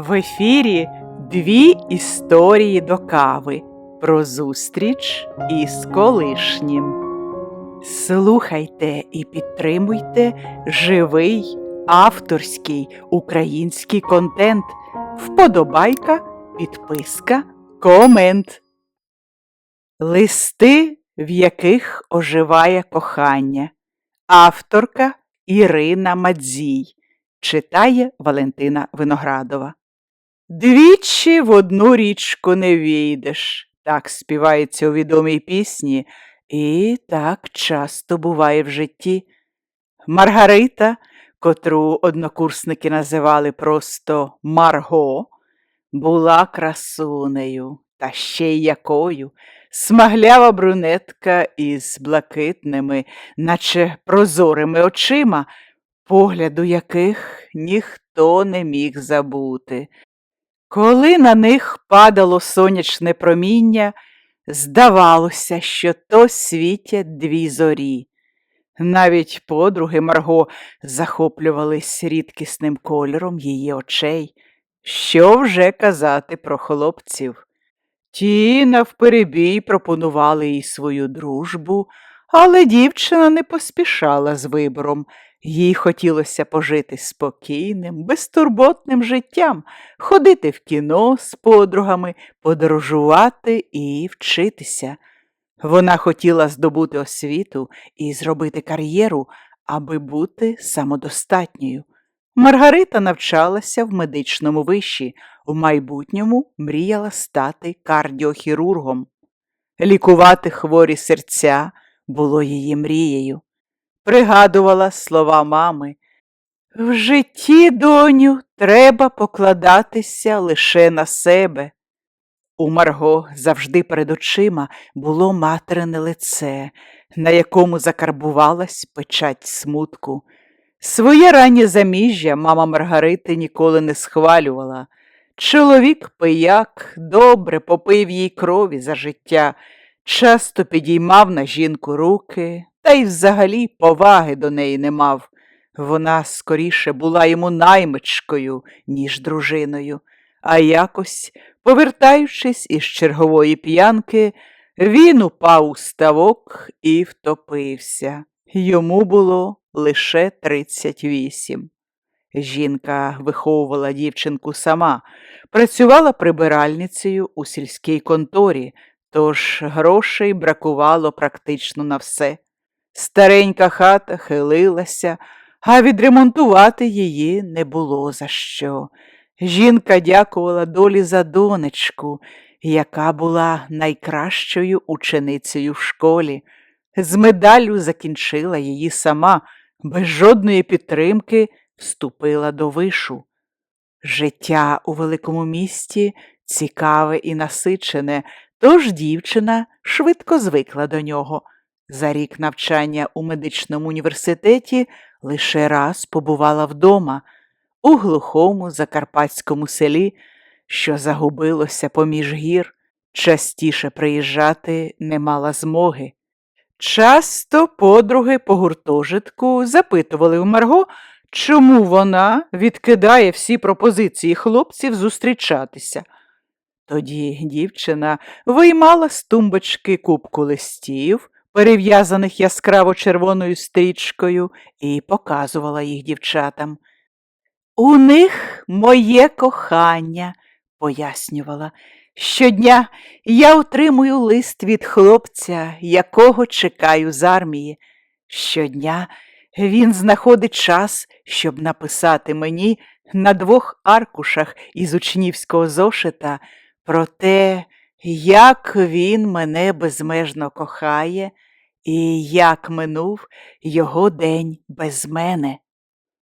В ефірі дві історії до кави про зустріч із колишнім. Слухайте і підтримуйте живий авторський український контент. Вподобайка, підписка, комент. Листи, в яких оживає кохання. Авторка Ірина Мадзій. Читає Валентина Виноградова. Двічі в одну річку не війдеш, так співається у відомій пісні, і так часто буває в житті. Маргарита, котру однокурсники називали просто Марго, була красунею, та ще й якою, смаглява брюнетка із блакитними, наче прозорими очима, погляду яких ніхто не міг забути. Коли на них падало сонячне проміння, здавалося, що то світять дві зорі. Навіть подруги Марго захоплювались рідкісним кольором її очей. Що вже казати про хлопців? Ті навперебій пропонували їй свою дружбу, але дівчина не поспішала з вибором. Їй хотілося пожити спокійним, безтурботним життям, ходити в кіно з подругами, подорожувати і вчитися. Вона хотіла здобути освіту і зробити кар'єру, аби бути самодостатньою. Маргарита навчалася в медичному виші, в майбутньому мріяла стати кардіохірургом. Лікувати хворі серця було її мрією. Пригадувала слова мами. В житті, доню, треба покладатися лише на себе. У Марго завжди перед очима було материне лице, на якому закарбувалась печать смутку. Своє раннє заміжжя мама Маргарити ніколи не схвалювала. Чоловік пияк добре попив їй крові за життя, часто підіймав на жінку руки, та й взагалі поваги до неї не мав. Вона скоріше була йому наймичкою, ніж дружиною, а якось, повертаючись із чергової п'янки, він упав у ставок і втопився. Йому було лише 38. Жінка виховувала дівчинку сама, працювала прибиральницею у сільській конторі, тож грошей бракувало практично на все. Старенька хата хилилася, а відремонтувати її не було за що. Жінка дякувала долі за донечку, яка була найкращою ученицею в школі. З медаллю закінчила її сама, без жодної підтримки вступила до вишу. Життя у великому місті цікаве і насичене, тож дівчина швидко звикла до нього. За рік навчання у медичному університеті лише раз побувала вдома, у глухому закарпатському селі, що загубилося поміж гір, частіше приїжджати не мала змоги. Часто подруги по гуртожитку запитували в Марго, чому вона відкидає всі пропозиції хлопців зустрічатися. Тоді дівчина виймала з тумбочки кубку листів, перев'язаних яскраво червоною стрічкою, і показувала їх дівчатам. У них моє кохання, пояснювала. Щодня я отримую лист від хлопця, якого чекаю з армії. Щодня він знаходить час, щоб написати мені на двох аркушах із учнівського зошита про те, як він мене безмежно кохає і як минув його день без мене.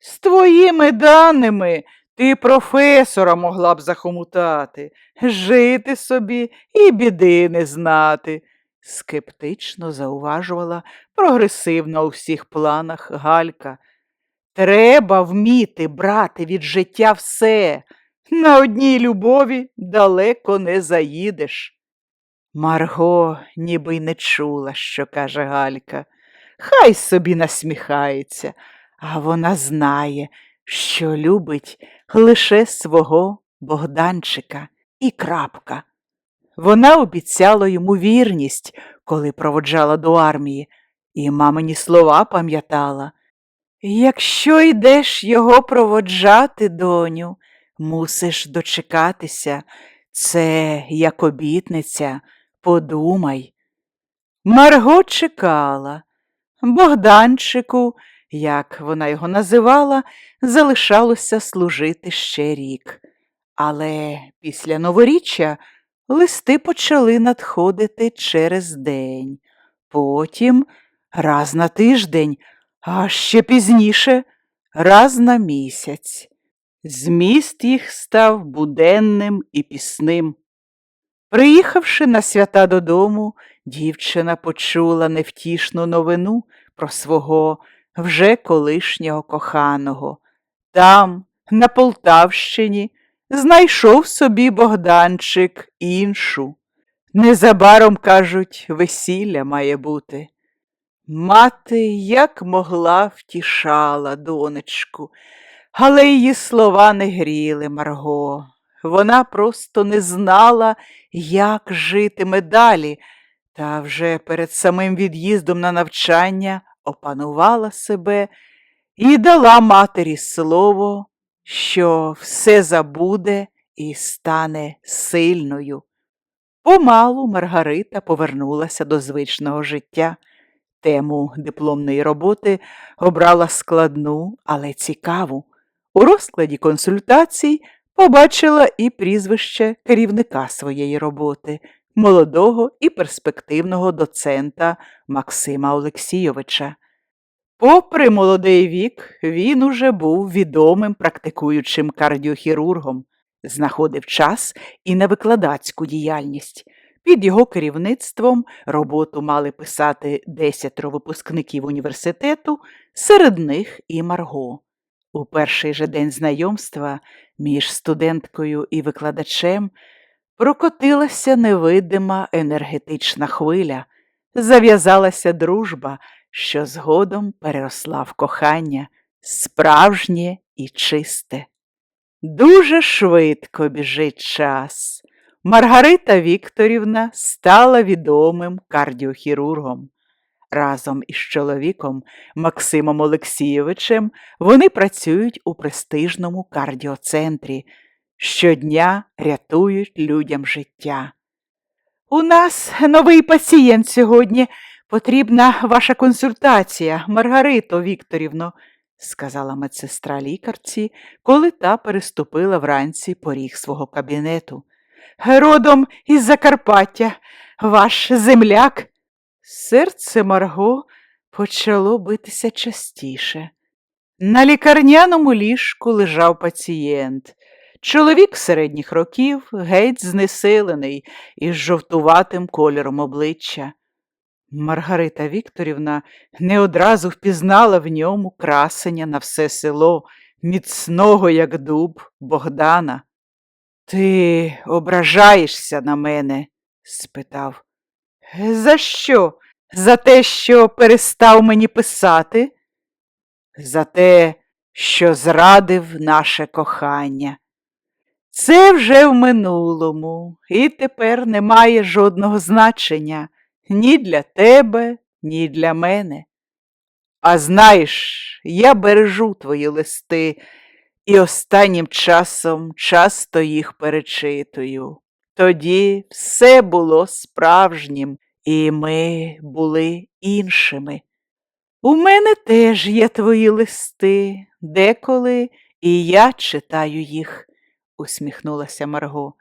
З твоїми даними ти професора могла б захомутати, жити собі і біди не знати, скептично зауважувала прогресивна у всіх планах Галька. Треба вміти брати від життя все. На одній любові далеко не заїдеш. Марго ніби й не чула, що каже Галька. Хай собі насміхається, а вона знає, що любить лише свого Богданчика і крапка. Вона обіцяла йому вірність, коли проводжала до армії, і мамині слова пам'ятала. Якщо йдеш його проводжати, доню, мусиш дочекатися. Це як обітниця, подумай. Марго чекала. Богданчику, як вона його називала, залишалося служити ще рік. Але після новоріччя листи почали надходити через день, потім раз на тиждень, а ще пізніше раз на місяць. Зміст їх став буденним і пісним. Приїхавши на свята додому, дівчина почула невтішну новину про свого вже колишнього коханого. Там, на Полтавщині, знайшов собі Богданчик іншу. Незабаром, кажуть, весілля має бути. Мати як могла втішала донечку, але її слова не гріли Марго. Вона просто не знала, як житиме далі, та вже перед самим від'їздом на навчання опанувала себе і дала матері слово, що все забуде і стане сильною. Помалу Маргарита повернулася до звичного життя. Тему дипломної роботи обрала складну, але цікаву. У розкладі консультацій побачила і прізвище керівника своєї роботи, молодого і перспективного доцента Максима Олексійовича. Попри молодий вік, він уже був відомим практикуючим кардіохірургом, знаходив час і на викладацьку діяльність. Під його керівництвом роботу мали писати десятеро випускників університету, серед них і Марго. У перший же день знайомства між студенткою і викладачем прокотилася невидима енергетична хвиля, зав'язалася дружба, що згодом переросла в кохання, справжнє і чисте. Дуже швидко біжить час. Маргарита Вікторівна стала відомим кардіохірургом. Разом із чоловіком Максимом Олексійовичем вони працюють у престижному кардіоцентрі, щодня рятують людям життя. У нас новий пацієнт сьогодні. Потрібна ваша консультація, Маргарито Вікторівно, сказала медсестра лікарці, коли та переступила вранці поріг свого кабінету. Родом із Закарпаття, ваш земляк. Серце Марго почало битися частіше. На лікарняному ліжку лежав пацієнт. Чоловік середніх років, геть знесилений із жовтуватим кольором обличчя. Маргарита Вікторівна не одразу впізнала в ньому красення на все село, міцного, як дуб, Богдана. Ти ображаєшся на мене? спитав. За що? За те, що перестав мені писати? За те, що зрадив наше кохання. Це вже в минулому, і тепер не має жодного значення ні для тебе, ні для мене. А знаєш, я бережу твої листи і останнім часом часто їх перечитую. Тоді все було справжнім, і ми були іншими. У мене теж є твої листи, деколи і я читаю їх, усміхнулася Марго.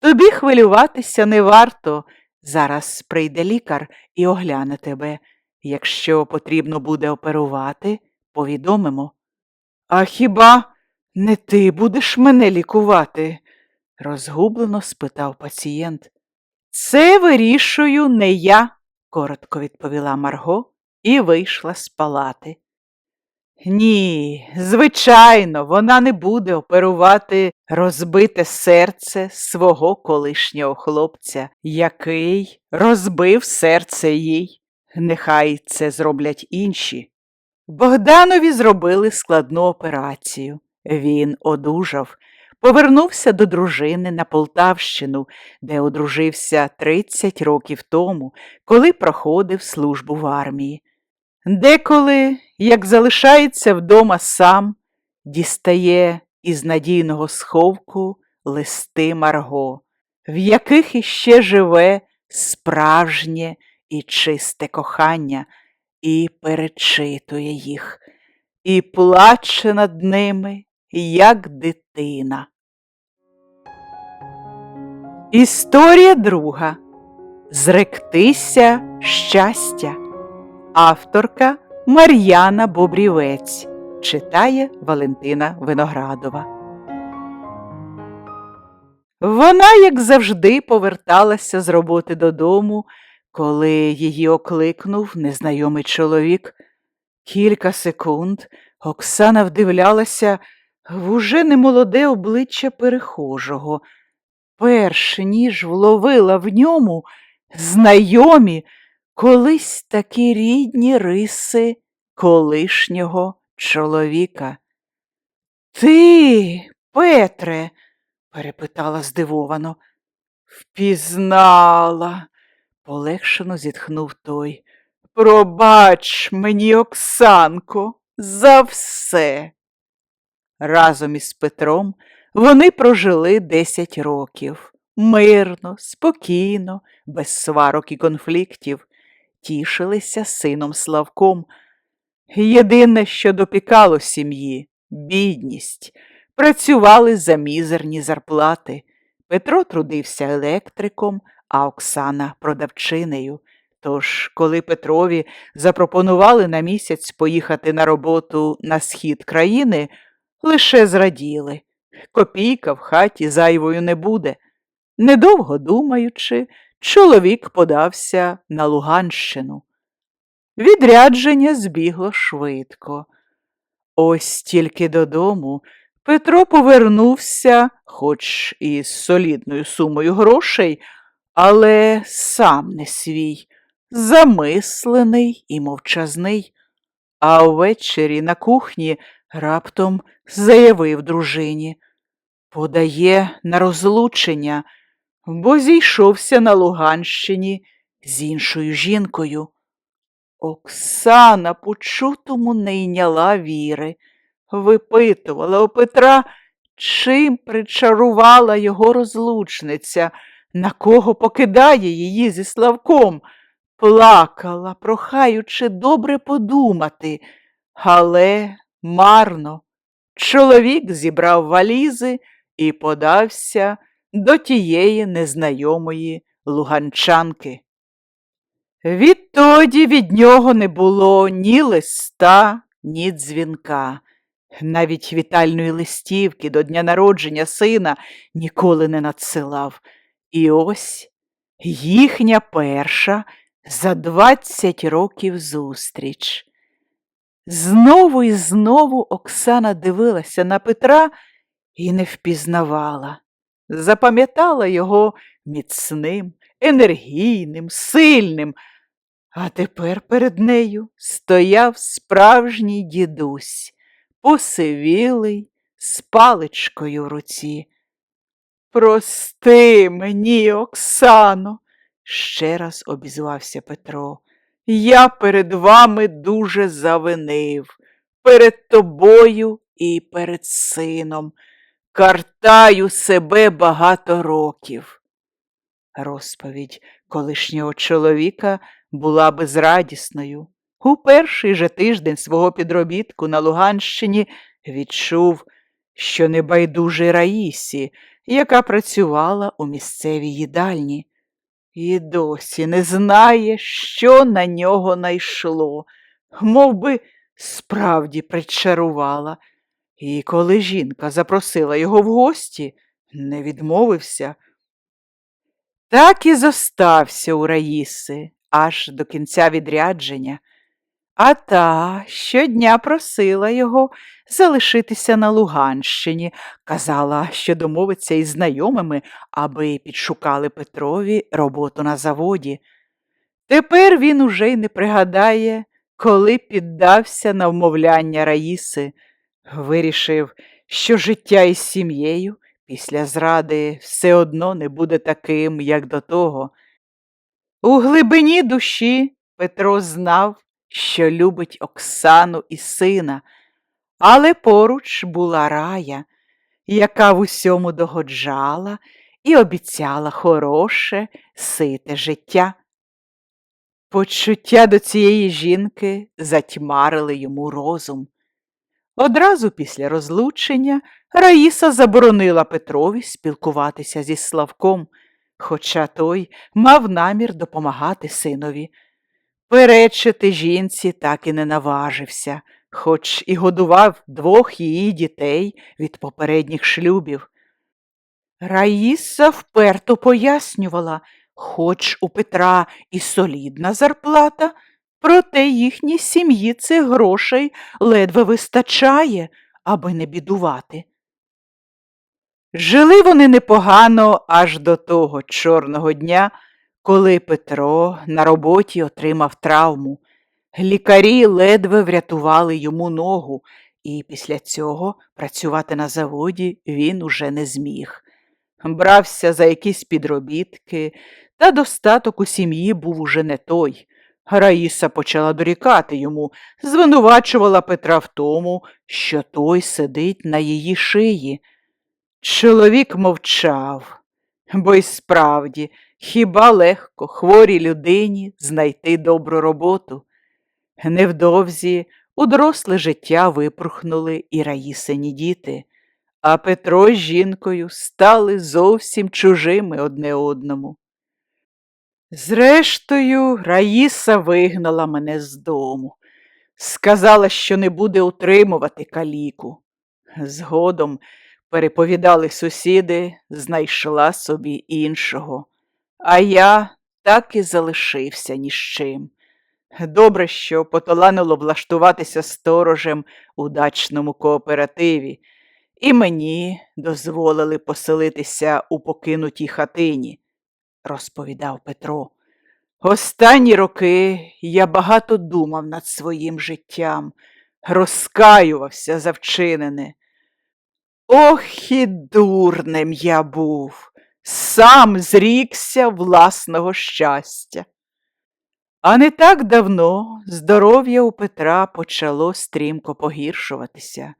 Тобі хвилюватися не варто. Зараз прийде лікар і огляне тебе. Якщо потрібно буде оперувати, повідомимо. А хіба не ти будеш мене лікувати? Розгублено спитав пацієнт. Це вирішую не я, коротко відповіла Марго і вийшла з палати. Ні, звичайно, вона не буде оперувати розбите серце свого колишнього хлопця, який розбив серце їй. Нехай це зроблять інші. Богданові зробили складну операцію. Він одужав, повернувся до дружини на Полтавщину, де одружився 30 років тому, коли проходив службу в армії. Деколи, як залишається вдома сам, дістає із надійного сховку листи Марго, в яких іще живе справжнє і чисте кохання, і перечитує їх, і плаче над ними, як дитина. Історія друга. Зректися щастя. Авторка Мар'яна Бобрівець. Читає Валентина Виноградова. Вона, як завжди, поверталася з роботи додому, коли її окликнув незнайомий чоловік. Кілька секунд Оксана вдивлялася в уже немолоде обличчя перехожого, перш ніж вловила в ньому знайомі, колись такі рідні риси колишнього чоловіка. Ти, Петре, перепитала здивовано. Впізнала, полегшено зітхнув той. Пробач мені, Оксанко, за все. Разом із Петром вони прожили десять років мирно, спокійно, без сварок і конфліктів, тішилися сином Славком. Єдине, що допікало сім'ї бідність, працювали за мізерні зарплати. Петро трудився електриком, а Оксана продавчинею. Тож, коли Петрові запропонували на місяць поїхати на роботу на схід країни, лише зраділи. Копійка в хаті зайвою не буде. Недовго думаючи, чоловік подався на Луганщину. Відрядження збігло швидко. Ось тільки додому Петро повернувся, хоч і з солідною сумою грошей, але сам не свій, замислений і мовчазний. А ввечері на кухні раптом заявив дружині подає на розлучення, бо зійшовся на Луганщині з іншою жінкою. Оксана почутому не йняла віри, випитувала у Петра, чим причарувала його розлучниця, на кого покидає її зі Славком, плакала, прохаючи добре подумати, але марно. Чоловік зібрав валізи і подався до тієї незнайомої луганчанки. Відтоді від нього не було ні листа, ні дзвінка. Навіть вітальної листівки до дня народження сина ніколи не надсилав. І ось їхня перша за двадцять років зустріч. Знову і знову Оксана дивилася на Петра і не впізнавала. Запам'ятала його міцним, енергійним, сильним, а тепер перед нею стояв справжній дідусь, посивілий, з паличкою в руці. Прости мені, Оксано, ще раз обізвався Петро. Я перед вами дуже завинив, перед тобою і перед сином. Картаю себе багато років. Розповідь колишнього чоловіка була безрадісною. У перший же тиждень свого підробітку на Луганщині відчув, що небайдужий Раїсі, яка працювала у місцевій їдальні, і досі не знає, що на нього найшло, мов би справді причарувала. І коли жінка запросила його в гості, не відмовився. Так і зостався у Раїси аж до кінця відрядження, а та щодня просила його залишитися на Луганщині, казала, що домовиться із знайомими, аби підшукали Петрові роботу на заводі. Тепер він уже й не пригадає, коли піддався на вмовляння Раїси, вирішив, що життя із сім'єю після зради все одно не буде таким, як до того. У глибині душі Петро знав, що любить Оксану і сина, але поруч була рая, яка в усьому догоджала і обіцяла хороше, сите життя. Почуття до цієї жінки затьмарили йому розум. Одразу після розлучення Раїса заборонила Петрові спілкуватися зі Славком, хоча той мав намір допомагати синові. Перечити жінці так і не наважився, хоч і годував двох її дітей від попередніх шлюбів. Раїса вперто пояснювала, хоч у Петра і солідна зарплата, проте їхній сім'ї цих грошей ледве вистачає, аби не бідувати. Жили вони непогано аж до того чорного дня, коли Петро на роботі отримав травму. Лікарі ледве врятували йому ногу, і після цього працювати на заводі він уже не зміг. Брався за якісь підробітки, та достаток у сім'ї був уже не той. Раїса почала дорікати йому, звинувачувала Петра в тому, що той сидить на її шиї. Чоловік мовчав, бо й справді хіба легко хворій людині знайти добру роботу. Невдовзі у доросле життя випорхнули і Раїсині діти, а Петро з жінкою стали зовсім чужими одне одному. Зрештою, Раїса вигнала мене з дому, сказала, що не буде утримувати каліку. Згодом переповідали сусіди, знайшла собі іншого, а я так і залишився ні з чим. Добре, що поталанило влаштуватися сторожем у дачному кооперативі, і мені дозволили поселитися у покинутій хатині, розповідав Петро. Останні роки я багато думав над своїм життям, розкаювався за вчинене. Ох і дурним я був, сам зрікся власного щастя. А не так давно здоров'я у Петра почало стрімко погіршуватися.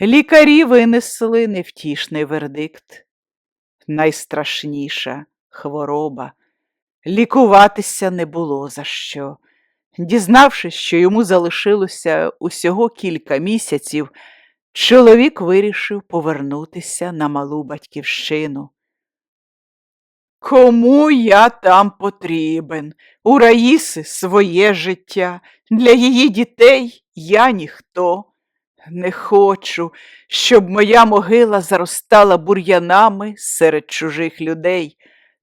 Лікарі винесли невтішний вердикт. Найстрашніша хвороба. Лікуватися не було за що. Дізнавшись, що йому залишилося усього кілька місяців, чоловік вирішив повернутися на малу батьківщину. Кому я там потрібен? У Раїси своє життя, для її дітей я ніхто. Не хочу, щоб моя могила заростала бур'янами серед чужих людей,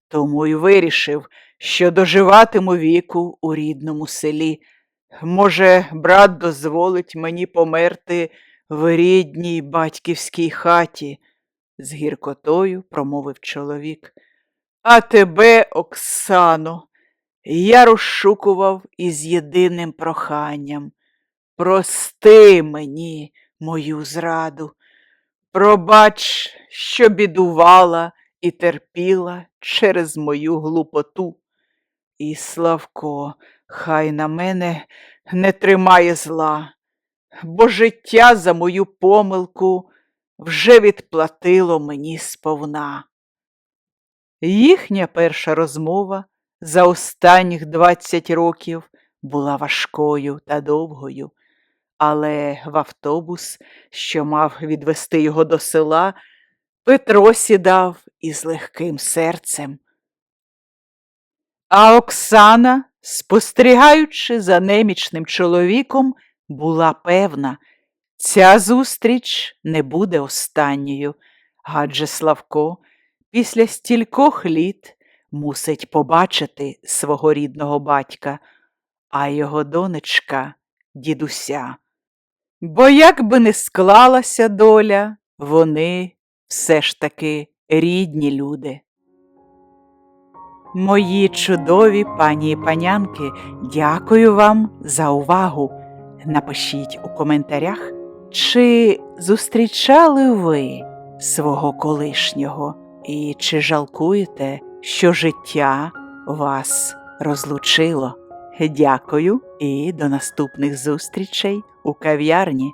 тому й вирішив, що доживатиму віку у рідному селі. Може, брат дозволить мені померти в рідній батьківській хаті, з гіркотою промовив чоловік. А тебе, Оксано, я розшукував із єдиним проханням. Прости мені мою зраду, пробач, що бідувала і терпіла через мою глупоту. І Славко, хай на мене не тримає зла, бо життя за мою помилку вже відплатило мені сповна. Їхня перша розмова за останніх двадцять років була важкою та довгою, але в автобус, що мав відвести його до села, Петро сідав із легким серцем. А Оксана, спостерігаючи за немічним чоловіком, була певна, ця зустріч не буде останньою, адже Славко після стількох літ мусить побачити свого рідного батька, а його донечка дідуся. Бо як би не склалася доля, вони все ж таки рідні люди. Мої чудові пані і панянки, дякую вам за увагу. Напишіть у коментарях, чи зустрічали ви свого колишнього? І чи жалкуєте, що життя вас розлучило? Дякую і до наступних зустрічей у кав'ярні.